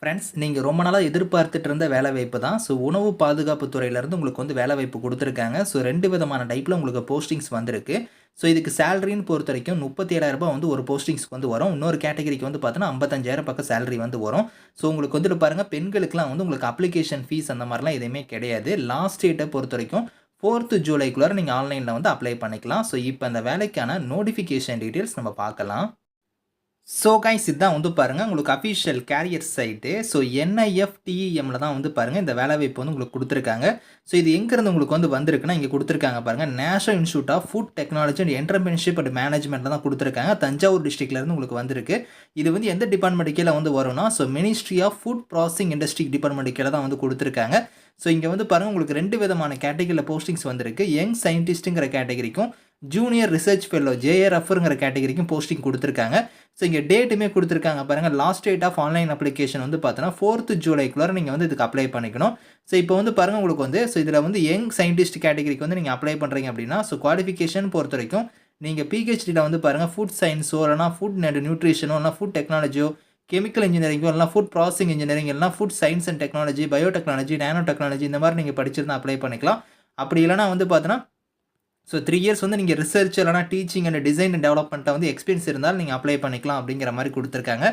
Friends நீங்கள் ரொம்ப நாளாக எதிர்பார்த்துட்டு இருந்த வேலை வாய்ப்பு தான். ஸோ உணவு பாதுகாப்பு துறையிலேருந்து உங்களுக்கு வந்து வேலை வாய்ப்பு கொடுத்துருக்காங்க. ஸோ ரெண்டு விதமான டைப்பில் உங்களுக்கு போஸ்டிங்ஸ் வந்திருக்கு. ஸோ இதுக்கு சேலரின்னு பொறுத்த வரைக்கும் முப்பத்தி ஏழாயிரரூபா வந்து ஒரு போஸ்டிங்ஸ்க்கு வந்து வரும். இன்னொரு கேட்டகரிக்கு வந்து பார்த்தோன்னா ஐம்பத்தஞ்சாயிரம் பக்கம் சேலரி வந்து வரும். ஸோ உங்களுக்கு வந்துட்டு பாருங்கள் பெண்களுக்குலாம் வந்து உங்களுக்கு அப்ளிகேஷன் ஃபீஸ் அந்த மாதிரிலாம் எதுவுமே கிடையாது. லாஸ்ட் டேட்டை பொறுத்த வரைக்கும் ஃபோர்த்து ஜூலைக்குள்ளார நீங்கள் ஆன்லைனில் வந்து அப்ளை பண்ணிக்கலாம். ஸோ இப்போ அந்த வேலைக்கான நோட்டிஃபிகேஷன் டீட்டெயில்ஸ் நம்ம பார்க்கலாம். ஸோ கைஸ் இதுதான் வந்து பாருங்கள் உங்களுக்கு அஃபிஷியல் கேரியர் சைட்டு ஸோ என்ஐஎஃப்டிஇஎம்மில் தான் வந்து பாருங்கள் இந்த வேலை வாய்ப்பு வந்து உங்களுக்கு கொடுத்துருக்காங்க. ஸோ இது எங்கேருந்து உங்களுக்கு வந்து வந்திருக்குன்னா இங்கே கொடுத்துருக்காங்க பாருங்கள் national institute of food technology and entrepreneurship and மேனேஜ்மெண்ட்டில் தான் கொடுத்துருக்காங்க. தஞ்சாவூர் டிஸ்ட்ரிக்ட்லேருந்து உங்களுக்கு வந்திருக்கு. இது வந்து எந்த டிபார்ட்மெண்ட் கீழே வந்து வரும்னா so ministry of food processing industry department கீழே தான் வந்து கொடுத்துருக்காங்க. ஸோ இங்கே வந்து பாருங்கள் உங்களுக்கு ரெண்டு விதமான கேட்டகரியில் போஸ்டிங்ஸ் வந்திருக்கு. யங் சயின்டிஸ்ட்டுங்கிற கேட்டகரிக்கும் ஜூனியர் ரிசர்ச் ஃபெல்லோ ஜேஆர்எஃப்ங்கிற கேட்டகரிக்கும் போஸ்டிங் கொடுத்துருக்காங்க. ஸோ இங்கே டேட்டுமே கொடுத்துருக்காங்க பாருங்கள் last date of online application வந்து பார்த்தோன்னா ஃபோர்த்து ஜூலைக்குள்ளே நீங்கள் வந்து இதுக்கு அப்ளை பண்ணிக்கணும். ஸோ இப்போ வந்து பாருங்கள் உங்களுக்கு வந்து ஸோ இதில் வந்து யங் சயின்டிஸ்ட் கேட்டகரிக்கு வந்து நீங்கள் அப்ளை பண்ணுறீங்க அப்படின்னா ஸோ குவாலிஃபிகேஷன் பொறுத்த வரைக்கும் நீங்கள் பிஹெச்டியில் வந்து பாருங்கள் ஃபுட் சயின்ஸோ இல்லைனா ஃபுட் அண்ட் நியூட்ரிஷனோ இல்லை ஃபுட் டெக்னாலஜியோ கெமிக்கல் இன்ஜினியரிங்கோ இல்லைனா ஃபுட் ப்ராசஸிங் இன்ஜினியரிங் இல்லைனா food science and technology biotechnology nano technology இந்த மாதிரி நீங்கள் படிச்சிருந்தா அப்ளை பண்ணிக்கலாம். அப்படி இல்லைனா வந்து பார்த்தோன்னா ஸோ த்ரீ இயர்ஸ் வந்து நீங்கள் ரிசர்ச் இல்லைனா டீச்சிங் அண்ட் டிசைன் அண்ட் டெவலப்மெண்ட்டை வந்து எக்ஸ்பீரியன்ஸ் இருந்தால் நீங்கள் அப்ளை பண்ணிக்கலாம் அப்படிங்கிற மாதிரி கொடுத்துருக்காங்க.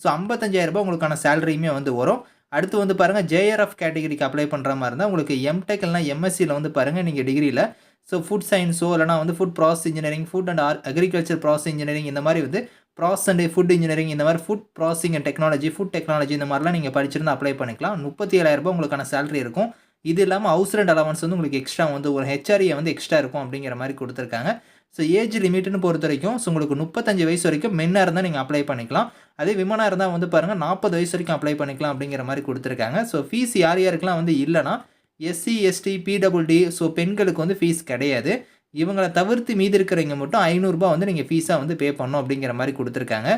ஸோ ஐம்பத்தஞ்சாயிரரூபா உங்களுக்கான சேலரியுமே வந்து வரும். அடுத்து வந்து பாருங்கள் ஜேஆர்எஃப் கேட்டகரிக்கு அப்ளை பண்ணுற மாதிரி இருந்தால் உங்களுக்கு எம்டெக் இல்லைனா எம்எஸ்சியில் வந்து பாருங்கள் நீங்கள் டிகிரியில் ஸோ ஃபுட் சயின்ஸோ இல்லைனா வந்து food process engineering food and or agriculture process engineering இந்த மாதிரி வந்து ப்ராசஸ் அண்ட் ஃபுட் இன்ஜினியரிங் இந்த மாதிரி food processing and technology food technology இந்த மாதிரிலாம் நீங்கள் படிச்சிருந்தா அப்ளை பண்ணிக்கலாம். முப்பத்தி ஏழாயிரரூபா உங்களுக்கான சேலரி இருக்கும். இது இல்லாமல் ஹவுஸ் ரெண்ட் அலவன்ஸ் வந்து உங்களுக்கு எக்ஸ்ட்ரா வந்து ஒரு ஹெச்ஆர்ஏ வந்து எக்ஸ்ட்ரா இருக்கும் அப்படிங்கிற மாதிரி கொடுத்துருக்காங்க. ஸோ ஏஜ் லிமிட்னு பொறுத்த வரைக்கும் ஸோ உங்களுக்கு முப்பத்தஞ்சு வயசு வரைக்கும் மென்னாக இருந்தால் நீங்கள் அப்ளை பண்ணிக்கலாம். அதே விமனாக இருந்தால் வந்து பாருங்கள் நாற்பது வயசு வரைக்கும் அப்ளை பண்ணிக்கலாம் அப்படிங்கிற மாதிரி கொடுத்துருக்காங்க. ஸோ ஃபீஸ் யார் யாருக்கெல்லாம் வந்து இல்லைனா எஸ்சி எஸ்டி பிடபிள்டி ஸோ பெண்களுக்கு வந்து ஃபீஸ் கிடையாது. இவங்களை தவிர்த்து மீதி இருக்கிறவங்க மட்டும் ஐநூறுரூபா வந்து நீங்கள் ஃபீஸாக வந்து பே பண்ணணும் அப்படிங்கிற மாதிரி கொடுத்துருக்காங்க.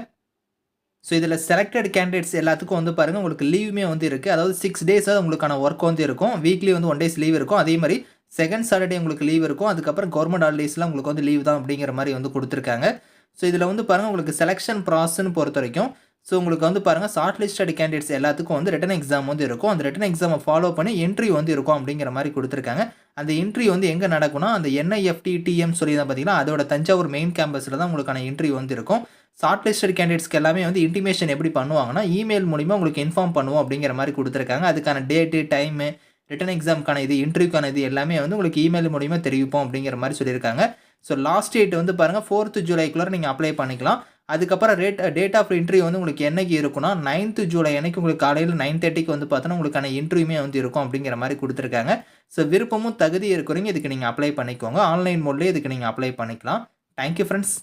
ஸோ இதில் செலக்டட் கேண்டிடேட்ஸ் எல்லாத்துக்கும் வந்து பாருங்கள் உங்களுக்கு லீவுமே வந்து இருக்குது அதாவது சிக்ஸ் டேஸாக உங்களுக்கான ஒர்க் வந்து இருக்கும். வீக்லி வந்து ஒன் டேஸ் லீவ் இருக்கும். அதே மாதிரி செகண்ட் சாட்டர்டே உங்களுக்கு லீவ் இருக்கும். அதுக்கப்புறம் கவர்மெண்ட் ஹாலிடேஸ்லாம் உங்களுக்கு வந்து லீவ் தான் அப்படிங்கிற மாதிரி வந்து கொடுத்துருக்காங்க. ஸோ இதில் வந்து பாருங்கள் உங்களுக்கு செலெக்ஷன் ப்ராசஸ்ன்னு பொறுத்த வரைக்கும் ஸோ உங்களுக்கு வந்து பாருங்கள் ஷார்ட் லிஸ்டட் கேண்டிடேட்ஸ் எல்லாத்துக்கும் வந்து ரிட்டன் எக்ஸாம் வந்து இருக்கும். அந்த ரிட்டன் எக்ஸாமை ஃபாலோ பண்ணி என்ட்ரி வந்து இருக்கும் அப்படிங்கிற மாதிரி கொடுத்துருக்காங்க. அந்த என்ட்ரி வந்து எங்கே நடக்கும்னா அந்த என்ஐஎஃப்டி டிஎம் சொல்லி தான் பார்த்தீங்கன்னா அதோட தஞ்சாவூர் மெயின் கேம்பஸில் தான் உங்களுக்கான என்ட்ரி வந்து இருக்கும். ஷார்ட் லிஸ்டட் கேண்டிடேட்ஸ்க்கு எல்லாமே வந்து இன்டிமேஷன் எப்படி பண்ணுவாங்கன்னா இமெயில் மூலிமா உங்களுக்கு இன்ஃபார்ம் பண்ணுவோம் அப்படிங்கிற மாதிரி கொடுத்துருக்காங்க. அதுக்கான டேட்டு டைமு ரிட்டன் எக்ஸாமுக்கான இது இன்டர்வியூக்கான இது எல்லாமே வந்து உங்களுக்கு இமெயில் மூலிமா தெரிவிப்போம் அப்படிங்கிற மாதிரி சொல்லியிருக்காங்க. ஸோ லாஸ்ட் டேட் வந்து பாருங்கள் ஃபோர்த்து ஜூலைக்குள்ளே நீங்கள் அப்ளை பண்ணிக்கலாம். அதுக்கப்புறம் ரேட் டேட் ஆஃப் இன்டர்வியூ வந்து உங்களுக்கு என்னைக்கு இருக்குன்னா நைன்த்து ஜூலை அன்னைக்கு உங்களுக்கு காலையில் நைன் தேர்ட்டிக்கு வந்து பார்த்தோன்னா உங்களுக்கான இன்டர்வியூமே வந்து இருக்கும் அப்படிங்கிற மாதிரி கொடுத்துருக்காங்க. ஸோ விருப்பமும் தகுதி இருக்கிறவங்க இதுக்கு நீங்கள் அப்ளை பண்ணிக்கோங்க. ஆன்லைன் மோட்லேயே இதுக்கு நீங்கள் அப்ளை பண்ணிக்கலாம். Thank you friends